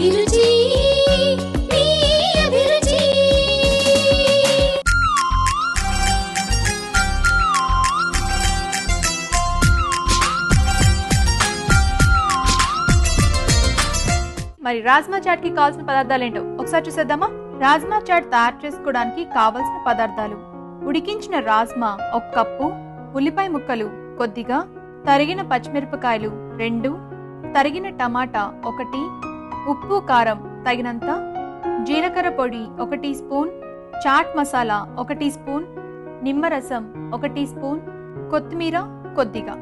అభిరుచి మీ అభిరుచి. మరి రాజ్మా చాట్కి కావాల్సిన పదార్థాలు ఏంటో ఒకసారి చూసేద్దామా? రాజ్మా చాట్ తయారు చేసుకోవడానికి కావలసిన పదార్థాలు. ఉడికించిన రాజ్మా ఒక కప్పు ఉల్లిపాయ ముక్కలు కొద్దిగా తరిగిన పచ్చిమిరపకాయలు రెండు తరిగిన టమాటా ఒకటి ఉప్పు కారం తగినంత జీలకర్ర పొడి ఒక టీ స్పూన్ చాట్ మసాలా ఒక టీ స్పూన్ నిమ్మరసం ఒక టీ స్పూన్ కొత్తిమీర కొద్దిగా.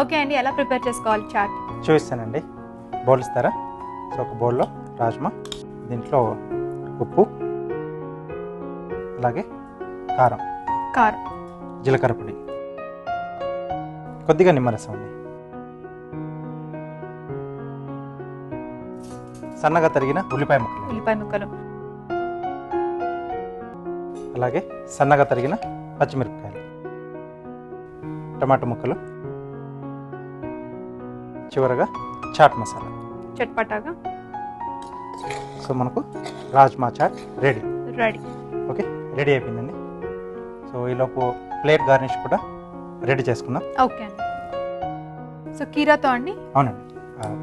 ఓకే అండి ఎలా ప్రిపేర్ చేసుకోవాలి చాట్? చూపిస్తానండి. బౌల్ ఇస్తారా? సో ఒక బౌల్లో రాజ్మా దీంట్లో ఉప్పు అలాగే కారం. కారం. జీలకర్ర పొడి. కొద్దిగా నిమ్మరసం అండి. సన్నగా తరిగిన ఉల్లిపాయ ముక్కలు. ఉల్లిపాయ ముక్కలు. అలాగే సన్నగా తరిగిన పచ్చిమిరపకాయలు. టమాటా ముక్కలు. చివరగా చాట్ మసాలా. చట్పటాగా. సో మనకు rajma chaat ready. Ready. Okay ready అయిపోయిందండి. సో ఈలోపు ప్లేట్ గార్నిష్ కూడా రెడీ చేసుకుందాం. ఓకే అండి. సో కీరాతో అండి? అవునండి.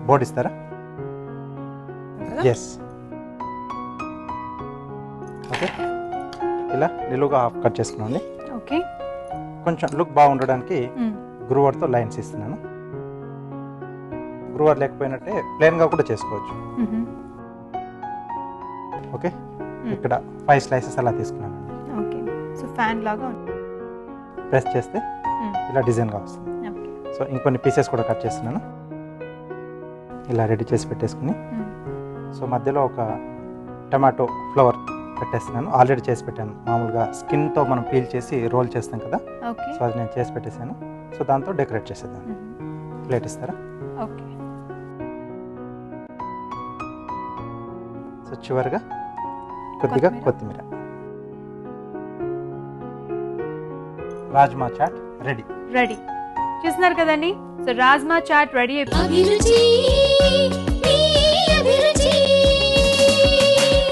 బోర్డు ఇస్తారా? ఎస్ ఓకే ఇలా నిలువుగా హాఫ్ కట్ చేసుకున్నాండి ఓకే కొంచెం లుక్ బాగుండడానికి మ్మ్. గ్రూవర్తో లైన్స్ ఇస్తున్నాను. గ్రూవర్ లేకపోయినట్టే ప్లెయిన్గా కూడా చేసుకోవచ్చు. ఓకే మ్మ్. ఇక్కడ ఫైవ్ స్లైసెస్ అలా తీసుకున్నానండి ఓకే సో ఫ్యాన్ లాగా ఉంది. ప్రెస్ చేస్తే మ్మ్. ఇలా డిజైన్గా వస్తుంది. సో ఇంకొన్ని పీసెస్ కూడా కట్ చేస్తున్నాను. ఇలా రెడీ చేసి పెట్టేసుకుని. సో మధ్యలో ఒక టమాటో ఫ్లవర్ పెట్టేస్తున్నాను. ఆల్రెడీ చేసి పెట్టాను. మామూలుగా స్కిన్తో మనం పీల్ చేసి రోల్ చేస్తాం కదా? ఓకే. సో అది నేను చేసి పెట్టేశాను. సో దాంతో డెకరేట్ చేసేద్దాం. ప్లేట్ ఇస్తారా? ఓకే. సో చివరిగా కొద్దిగా కొత్తిమీర. Rajma chaat ready. రెడీ. చూస్తున్నారు కదండి? సో రాజ్మా చాట్ రెడీ అయిపోయింది